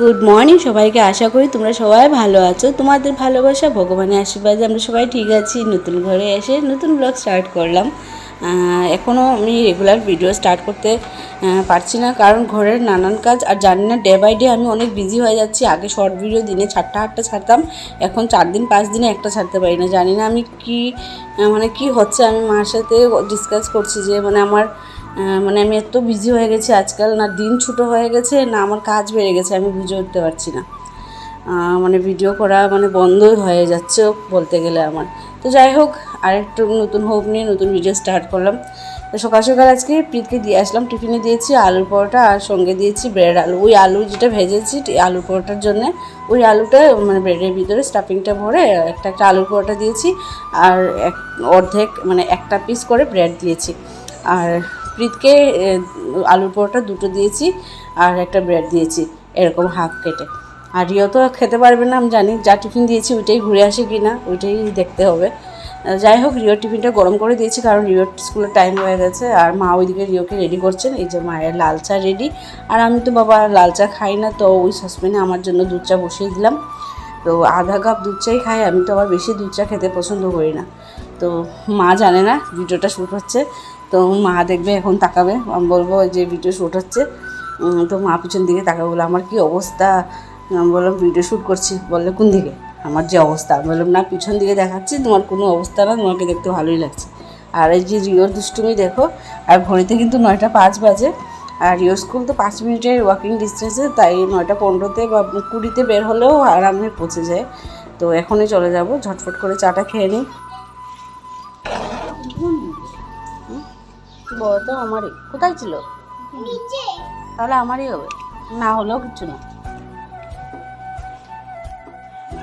Good morning সবাইকে আশা করি তোমরা সবাই ভালো আছো। তোমাদের ভালোবাসা, ভগবানের আশীর্বাদে আমরা সবাই ঠিক আছি। নতুন ঘরে এসে নতুন ব্লগ স্টার্ট করলাম। এখনও আমি রেগুলার ভিডিও স্টার্ট করতে পারছি না কারণ ঘরের নানান কাজ আর জানি না ডে বাই ডে আমি অনেক বিজি হয়ে যাচ্ছি। আগে শর্ট ভিডিও দিনে চারটা আটটা ছাড়তাম, এখন চার দিন, পাঁচ দিনে একটা ছাড়তে পারি না। জানি না আমি কি মানে কি হচ্ছে? আমি মার সাথে ডিসকাস করছি যে মানে আমার মানে আমি এত বিজি হয়ে গেছি, আজকাল না দিন ছোটো হয়ে গেছে, না আমার কাজ বেড়ে গেছে, আমি বুঝে উঠতে পারছি না। মানে ভিডিও করা মানে বন্ধই হয়ে যাচ্ছে বলতে গেলে আমার। তো যাই হোক, আরেকটু নতুন হোপ নিয়ে নতুন ভিডিও স্টার্ট করলাম। তো সকাল সকাল আজকে প্রীতকে দিয়ে আসলাম, টিফিনে দিয়েছি আলুর পরোটা আর সঙ্গে দিয়েছি ব্রেড আলু। ওই আলু যেটা ভেজেছি আলুর পরোটার জন্য, ওই আলুটা মানে ব্রেডের ভিতরে স্টাফিংটা ভরে একটা একটা আলুর পরোটা দিয়েছি আর এক অর্ধেক মানে একটা পিস করে ব্রেড দিয়েছি। আর প্রীতকে আলুর পরোটা দুটো দিয়েছি আর একটা ব্রেড দিয়েছি, এরকম হাফ কেটে। আর রিও তো খেতে পারবে না, আমি জানি, যা টিফিন দিয়েছি ওইটাই ঘুরে আসে কি না, ওইটাই দেখতে হবে। যাই হোক, রিওর টিফিনটা গরম করে দিয়েছি, কারণ রিওর স্কুলের টাইম হয়ে গেছে, আর মা ওইদিকে রিওকে রেডি করছেন, এই যে মায়ের লাল চা রেডি আর আমি তো বাবা লাল চা খাই না, তো ওই সসপ্যানে আমার জন্য দুধ চা বসিয়ে দিলাম। তো আধা কাপ দুধ চাই খাই, আমি তো আবার বেশি দুধ চা খেতে পছন্দ করি না। তো মা জানে না ভিডিওটা শ্যুট হচ্ছে। তো মা দেখবে, এখন তাকাবে। আমি বলব যে ভিডিও শ্যুট হচ্ছে। তো মা পিছন দিকে তাকাবে, বলে, আমার কি অবস্থা? আমি বললাম, ভিডিও শ্যুট করছি। বললে, কোন দিকে? আমার যে অবস্থা। আমি বললাম, না, পিছন দিকে দেখাচ্ছি। তোমার কোনো অবস্থা না, তোমাকে দেখতে ভালোই লাগছে। আর এই যে রিওর দুষ্টুমি দেখো, আর ঘড়িতে কিন্তু নয়টা পাঁচ বাজে। আর রিও স্কুল তো পাঁচ মিনিটের ওয়াকিং ডিস্টেন্সে তাই নয়টা পনেরোতে বা কুড়িতে বের হলেও আরামে পৌঁছে যায়। তো এখনই চলে যাব ঝটফট করে চাটা খেয়ে নিই। তো আমারই। কোথায় ছিল? তাহলে আমারই হবে। না হলেও কিছু না।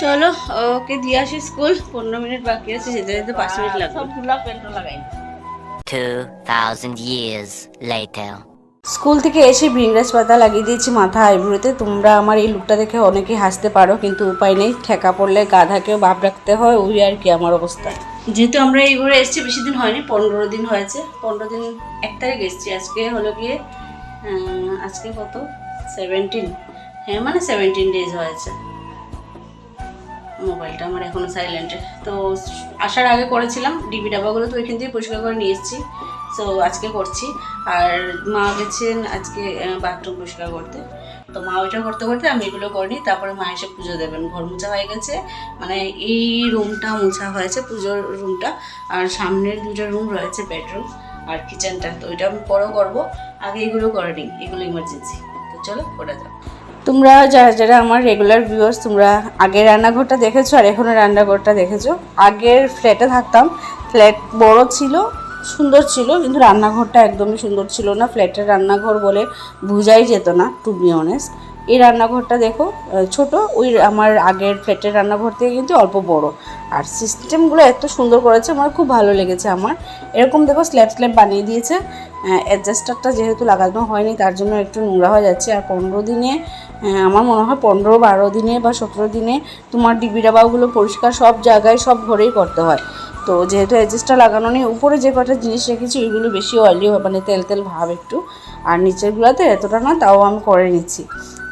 চলো ওকে দিয়ে আসি স্কুল। পনেরো মিনিট বাকি আছে যেতে যেতে পাঁচ মিনিট লাগবে। সবগুলা পেন্টো লাগাই 2,000 years later. স্কুল থেকে এসে ভিংরাজ পাতা লাগিয়ে দিয়েছি মাথা আইব্রোতে। তোমরা আমার এই লুকটা দেখে অনেকেই হাসতে পারো কিন্তু উপায় নেই। ঠেকা পড়লে গাধাকেও বাপ রাখতে হয় ওই আর কি আমার অবস্থা। যেহেতু আমরা এই ঘরে এসেছি, বেশি দিন হয়নি, পনেরো দিন হয়েছে। পনেরো দিন, এক তারিখ এসেছি। আজকে হলো গিয়ে আজকে কত? সেভেন্টিন হ্যাঁ মানে সেভেন্টিন ডেজ হয়েছে। মোবাইলটা আমার এখনও সাইলেন্টে তো আসার আগে করেছিলাম, ডিবি ডাবাগুলো তো ওইখান থেকে পরিষ্কার করে নিয়ে এসেছি। সো আজকে করছি। আর মা গেছেন আজকে বাথরুম পরিষ্কার করতে। তো মা ওইটা করতে করতে আমি এগুলো করিনি, তারপরে মা এসে পুজো দেবেন। ঘর মোছা হয়ে গেছে মানে এই রুমটা মোছা হয়েছে, পুজোর রুমটা, আর সামনের দুটো রুম রয়েছে বেডরুম আর কিচেনটা, তো ওইটা আমি পরেও করব। আগে এগুলো করে নিই, এগুলো ইমার্জেন্সি তো চলো, করে যাও। তোমরা যারা যারা আমার রেগুলার ভিউয়ার্স তোমরা আগের রান্নাঘরটা দেখেছ আর এখনও রান্নাঘরটা দেখেছ? আগের ফ্ল্যাটে থাকতাম ফ্ল্যাট বড় ছিল সুন্দর ছিল, কিন্তু রান্নাঘরটা একদমই সুন্দর ছিল না। ফ্ল্যাটের রান্নাঘর বলে বোঝাই যেত না টু বি অনেস্ট এই রান্নাঘরটা দেখো ছোট, ওই আমার আগের ফ্ল্যাটের রান্নাঘর থেকে কিন্তু অল্প বড়। আর সিস্টেমগুলো এত সুন্দর করেছে, আমার খুব ভালো লেগেছে আমার। এরকম দেখো স্ল্যাব স্ল্যাব বানিয়ে দিয়েছে। অ্যাডজাস্টারটা যেহেতু লাগানো হয়নি, তার জন্য একটু নোংরা হয়ে যাচ্ছে। আর পনেরো দিনে আমার মনে হয় পনেরো, বারো দিনে বা সতেরো দিনে তোমার ডিবি ডাবাগুলো পরিষ্কার সব জায়গায়, সব ঘরেই করতে হয়। তো যেহেতু অ্যাডজাস্টটা লাগানো নেই, উপরে যে কটা জিনিস রেখেছি ওইগুলো বেশি অয়েলি মানে তেল তেল ভাব একটু। আর নিচেরগুলোতে এতটা না, তাও আমি করে নিচ্ছি।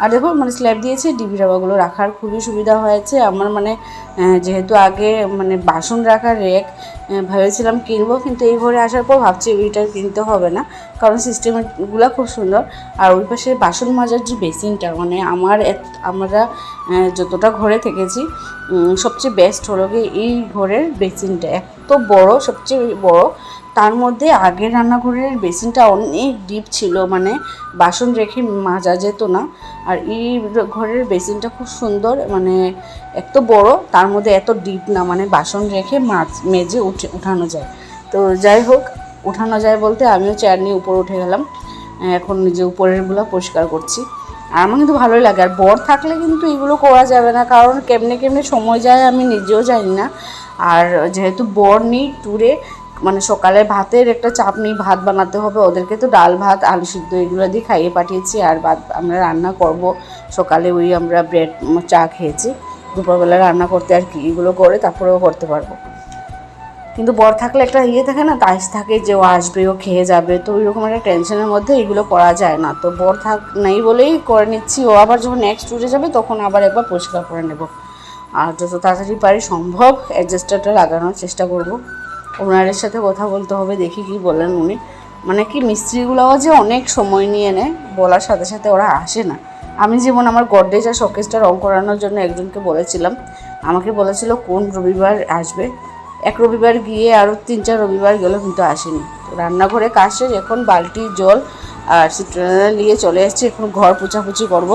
আর দেখো মানে স্ল্যাব দিয়েছে ডিবি ডাবাগুলো রাখার খুবই সুবিধা হয়েছে। আমার মানে যেহেতু আগে মানে বাসন রাখার রেক ভেবেছিলাম কিনবো, কিন্তু এই ঘরে আসার পর ভাবছি ওইটা কিনতে হবে না, কারণ সিস্টেমগুলো খুব সুন্দর। আর ওই পাশে বাসন মাজার যে বেসিনটা মানে আমার আমরা যতটা ঘরে থেকেছি সবচেয়ে বেস্ট হলো গিয়ে এই ঘরের বেসিনটা এত বড়, সবচেয়ে বড় তার মধ্যে আগের রান্নাঘরের বেসিনটা অনেক ডিপ ছিল মানে বাসন রেখে মাজা যেত না। আর এই ঘরের বেসিনটা খুব সুন্দর মানে এত বড়, তার মধ্যে এত ডিপ না মানে বাসন রেখে মাছ মেজে উঠে, উঠানো যায়। তো যাই হোক, উঠানো যায় বলতে আমিও চেয়ার নিয়ে উপরে উঠে গেলাম। এখন যে উপরেরগুলো পরিষ্কার করছি। আর আমার কিন্তু ভালোই লাগে, আর বর থাকলে কিন্তু এগুলো করা যাবে না, কারণ কেমনে কেমনে সময় যায় আমি নিজেও জানি না। আর যেহেতু বর নেই ট্যুরে মানে সকালে ভাতের একটা চাপ নেই, ভাত বানাতে হবে, ওদেরকে তো ডাল, ভাত, আলু সিদ্ধ এগুলো দিয়ে খাইয়ে পাঠিয়েছি আর ভাত আমরা রান্না করব। সকালে ওই আমরা ব্রেড, চা খেয়েছি, দুপুরবেলা রান্না করতে আর কি এগুলো করে তারপরেও করতে পারব। কিন্তু বর থাকলে একটা ইয়ে থাকে না, তাইস থাকে যে ও আসবে, ও খেয়ে যাবে, তো ওইরকম একটা টেনশনের মধ্যে এগুলো করা যায় না। তো বর থাক, নেই বলেই করে নিচ্ছি, ও আবার যখন নেক্সট ট্যুরে যাবে তখন আবার একবার পরিষ্কার করে নেব। আর যত তাড়াতাড়ি পারি সম্ভব অ্যাডজাস্টারটা লাগানোর চেষ্টা করব। ওনারের সাথে কথা বলতে হবে, দেখি কি বলেন উনি। মানে কি মিস্ত্রিগুলোও যে অনেক সময় নিয়ে নেয়, বলার সাথে সাথে ওরা আসে না। আমি যেমন আমার গডরেজ আর শোকেসটা রং করানোর জন্য একজনকে বলেছিলাম। আমাকে বলেছিল, কোন রবিবার আসবে? এক রবিবার গিয়ে আরও তিন চার রবিবার গেল কিন্তু আসেনি। রান্নাঘরে কাজ শেষ, এখন বালতি, জল আর নিয়ে চলে এসেছি, এখন ঘর পোছাপুছি করব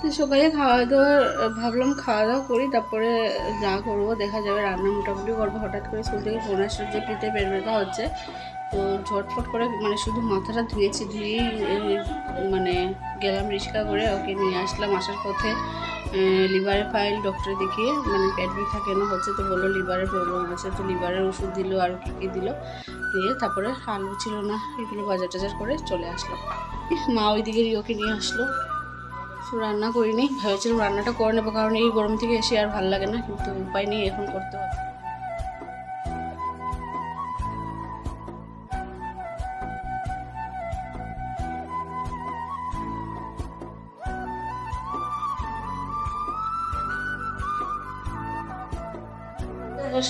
তো সকালে খাওয়া দাওয়া ভাবলাম খাওয়া দাওয়া করি, তারপরে যা করব দেখা যাবে। রান্না মোটামুটি করব। হঠাৎ করে স্কুল থেকে ফোন আসলো যে পিঠে পেট ব্যথা হচ্ছে। তো ঝটফট করে মানে শুধু মাথাটা ধুয়েছি, ধুয়েই মানে গেলাম রিক্সা করে ওকে নিয়ে আসলাম। আসার পথে লিভারের ফাইল ডক্টর দেখিয়ে মানে পেট ব্যথা কেন হচ্ছে তো বলল, লিভারের প্রবলেম আছে। তো লিভারের ওষুধ দিল আর কী কী দিল, দিয়ে তারপরে আলু ছিল না, এগুলো বাজার টাজার করে চলে আসলাম মা ওইদিকে রিওকে নিয়ে আসলো। রান্না করিনি। ভেবেছিলাম রান্নাটা করে নেব কারণ এই গরম থেকে এসে আর ভালো লাগে না কিন্তু উপায় নেই এখন করতে হবে।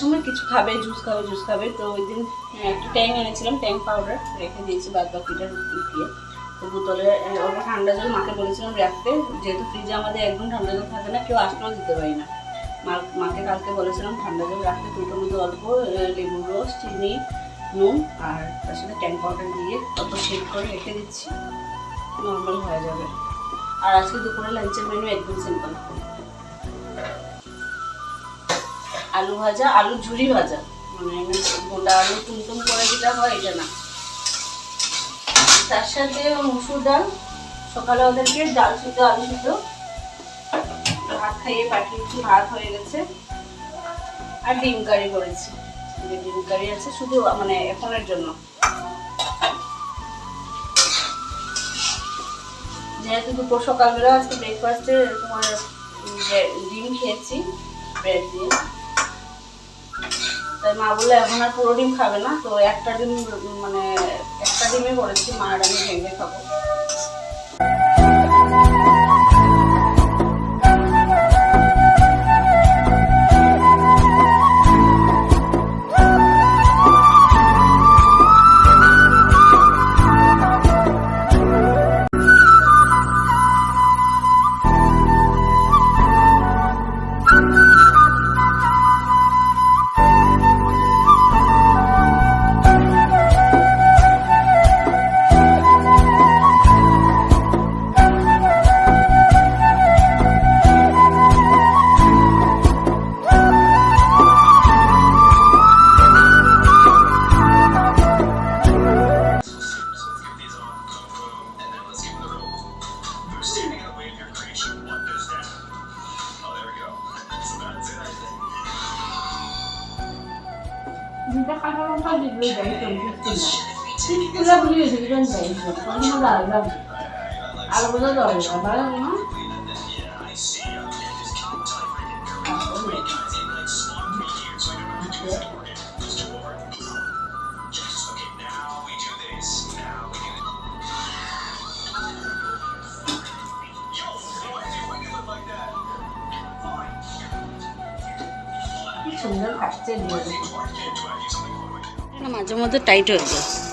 সময় কিছু খাবে জুস খাবে জুস খাবে। তো ওই দিন আহ, একটু ট্যাং এনেছিলাম ট্যাং পাউডার রেখে দিয়েছি বাদ বাকিটা দিয়ে। বোতলে অল্প ঠান্ডা জল মাকে বলেছিলাম রাখতে, যেহেতু ফ্রিজে আমাদের একদম ঠান্ডা জল থাকে না, কেউ আসলেও দিতে পারি না। মা, মাকে কালকে বলেছিলাম ঠান্ডা জল রাখতে দুটোর মধ্যে অল্প লেবুর রস, চিনি, নুন, আর তার সাথে ট্যাঙ্ক পাউডার দিয়ে অল্প শেক করে রেখে দিচ্ছি। নর্মাল হয়ে যাবে। আর আজকে দুপুরে লাঞ্চের মেনু একদম সিম্পল আলু ভাজা, আলু ঝুরি ভাজা। মানে গোটা আলু টুমটুম করে যেটা হয়, এটা না। তার সাথে মুসুর ডাল, সকালে ওদেরকে ডাল সিদ্ধ, আলু সিদ্ধ, ভাত খাইয়ে পাঠিয়েছি ভাত হয়ে গেছে। আর ডিম কারি করেছি। ডিম কারি আছে শুধু মানে এখনের জন্য। যেহেতু দুপুর সকালবেলা আজকে ব্রেকফাস্টে তোমার ডিম খেয়েছি ব্রেড দিয়ে। তাই মা বলে এখন আর পুরো ডিম খাবে না, তো একটা ডিম মানে ডিমে করেছি মা আর আমি ভেঙে খাব আর বোঝা যাবে না মাঝে মধ্যে টাইট হয়ে যায়।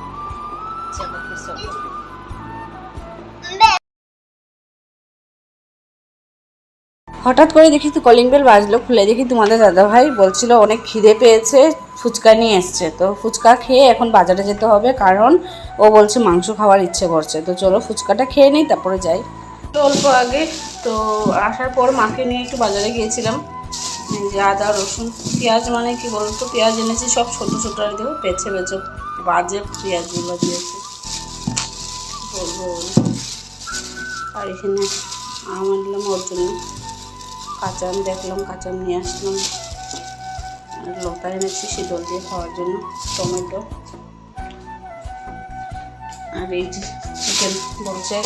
হঠাৎ করে দেখি তো কলিং বেল বাজলো, খুলে দেখি তোমাদের দাদা ভাই বলছিল অনেক খিদে পেয়েছে, ফুচকা নিয়ে এসছে। তো ফুচকা খেয়ে এখন বাজারে যেতে হবে, কারণ ও বলছে মাংস খাওয়ার ইচ্ছে করছে। তো চলো ফুচকাটা খেয়ে নিই, তারপরে যাই। অল্প আগে, তো আসার পর মাকে নিয়ে একটু বাজারে গিয়েছিলাম। যে আদা, রসুন, পেঁয়াজ মানে কি বলতো? পেঁয়াজ এনেছি, সব ছোটো ছোটো, আর দেবো বেছে বেছে বাজে পেঁয়াজগুলো দিয়েছে বলব, আর এখানে আম আনলাম ওর জন্য। কাঁচা দেখলাম, কাঁচা নিয়ে আসলাম। আর লতা এনেছি শীতল দিয়ে খাওয়ার জন্য, টমেটো। আর এই যে চিকেন বলছে,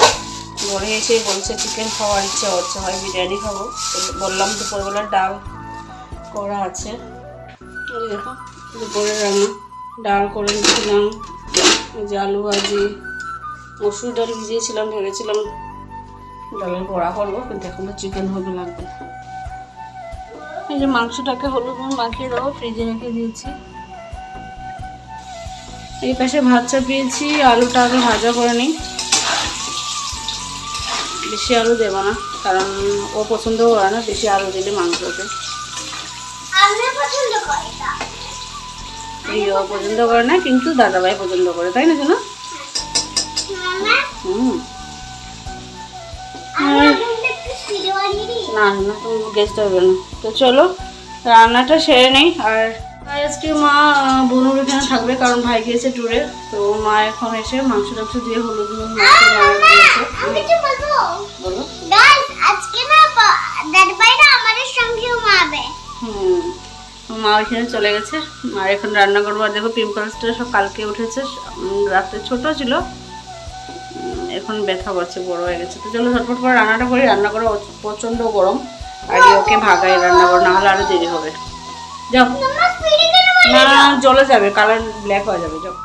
ঘরে এসে বলছে চিকেন খাওয়ার ইচ্ছা হচ্ছে হয় বিরিয়ানি খাব। বললাম দুপুরবেলা ডাল করা আছে। দেখো দুপুরে রান্না। ডাল করে নিয়েছিলাম যে আলু ভাজি, মসুর ডাল ভিজিয়েছিলাম, ভেবেছিলাম ডালের বড়া করব, কিন্তু এখন চিকেন হবে লাগবে। এই যে মাংসটাকে হলুদ নুন মাখিয়ে দেবো ফ্রিজে রেখে দিয়েছি। এই পাশে ভাত চাপিয়েছি, আলুটা আগে ভাজা করে নিই। বেশি আলু দেবো না, কারণ ও পছন্দ করে না, বেশি আলু দিলে মাংসতে। পছন্দ করি প্রিয় পছন্দ করে না কিন্তু দাদাভাই পছন্দ করে তাই না শোনা হুম। না না তুমি গেস্ট হবে না। তো চলো রান্নাটা সেরে নেই। আর আর আজকে মা বোনুর এখানে থাকবে কারণ ভাই গিয়েছে ট্যুরে তো মা এখন এসে মাংস টাংস দিয়ে হলুদ নুন বলব? বলো। আজকে না দাদা ভাইরা আমাদের সঙ্গে ঘুমাবে হুম। মা ওইখানে চলে গেছে। আর এখন রান্না করব। আর দেখো পিম্পলসটা সব কালকে উঠেছে। রাত্রে রাতে ছোট ছিল। এখন ব্যথা করছে বড় হয়ে গেছে। তো চলো ঝটপট করে রান্নাটা করি। রান্না করা প্রচণ্ড গরম। আর ওকে ভাগাই রান্না করো নাহলে আরও দেরি হবে। যাও। না জলে যাবে। কালার ব্ল্যাক হয়ে যাবে যাও।